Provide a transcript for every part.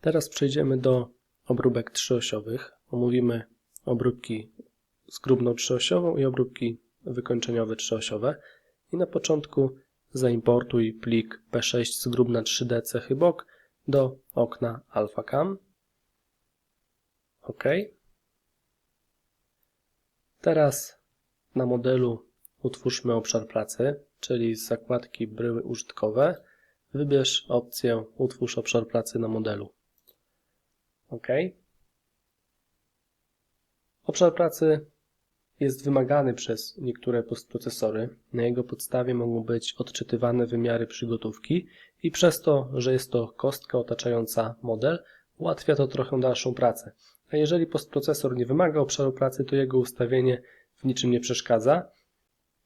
Teraz przejdziemy do obróbek trzyosiowych. Omówimy obróbki z grubną trzyosiową i obróbki wykończeniowe trzyosiowe. I na początku zaimportuj plik P6 z grubna 3D cechy bok do okna AlphaCam. OK. Teraz na modelu utwórzmy obszar pracy, czyli z zakładki bryły użytkowe wybierz opcję Utwórz obszar pracy na modelu. OK. Obszar pracy jest wymagany przez niektóre postprocesory. Na jego podstawie mogą być odczytywane wymiary przygotówki i przez to, że jest to kostka otaczająca model, ułatwia to trochę dalszą pracę. A jeżeli postprocesor nie wymaga obszaru pracy, to jego ustawienie w niczym nie przeszkadza.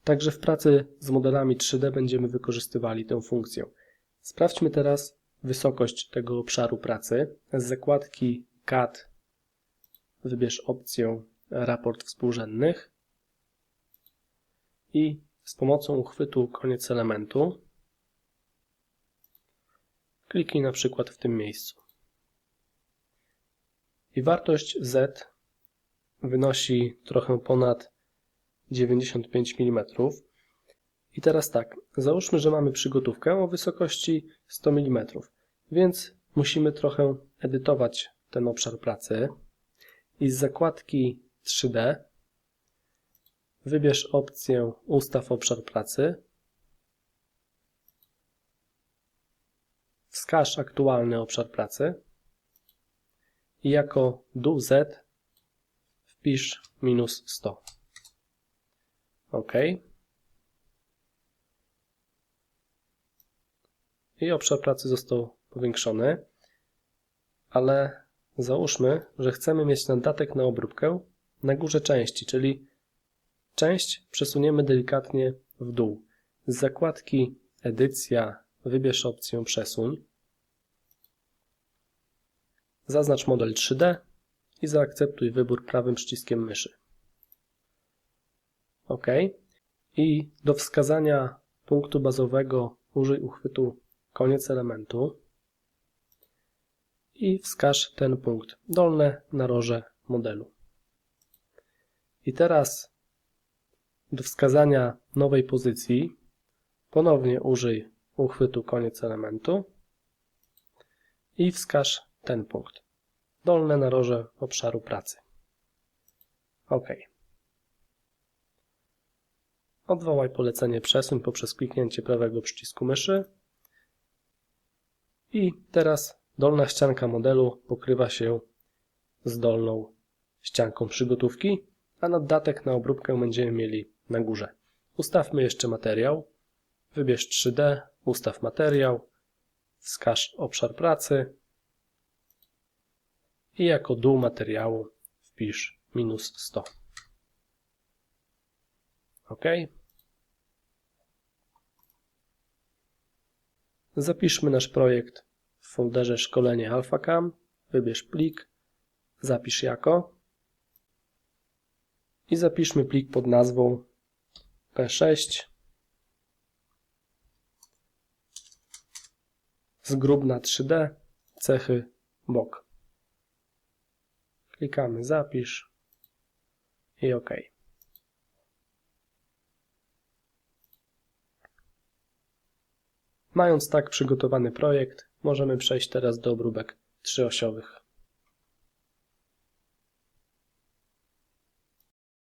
Także w pracy z modelami 3D będziemy wykorzystywali tę funkcję. Sprawdźmy teraz wysokość tego obszaru pracy. Z zakładki CAD wybierz opcję Raport współrzędnych i z pomocą uchwytu koniec elementu kliknij na przykład w tym miejscu. I wartość Z wynosi trochę ponad 95 mm. I teraz tak, załóżmy, że mamy przygotówkę o wysokości 100 mm, więc musimy trochę edytować ten obszar pracy i z zakładki 3D wybierz opcję Ustaw obszar pracy, wskaż aktualny obszar pracy i jako dół Z wpisz minus 100. OK. I obszar pracy został powiększony, ale załóżmy, że chcemy mieć nadatek na obróbkę na górze części, czyli część przesuniemy delikatnie w dół. Z zakładki Edycja wybierz opcję Przesuń. Zaznacz model 3D i zaakceptuj wybór prawym przyciskiem myszy. OK. I do wskazania punktu bazowego użyj uchwytu koniec elementu i wskaż ten punkt, dolne naroże modelu. I teraz do wskazania nowej pozycji ponownie użyj uchwytu koniec elementu i wskaż ten punkt, dolne naroże obszaru pracy. OK. Odwołaj polecenie przesuń poprzez kliknięcie prawego przycisku myszy i teraz dolna ścianka modelu pokrywa się z dolną ścianką przygotówki, a naddatek na obróbkę będziemy mieli na górze. Ustawmy jeszcze materiał. Wybierz 3D, ustaw materiał, wskaż obszar pracy i jako dół materiału wpisz minus 100. OK. Zapiszmy nasz projekt w folderze szkolenie AlphaCam, wybierz plik, zapisz jako i zapiszmy plik pod nazwą P6 z grubna 3D cechy bok. Klikamy zapisz i OK. Mając tak przygotowany projekt, możemy przejść teraz do obróbek trzyosiowych.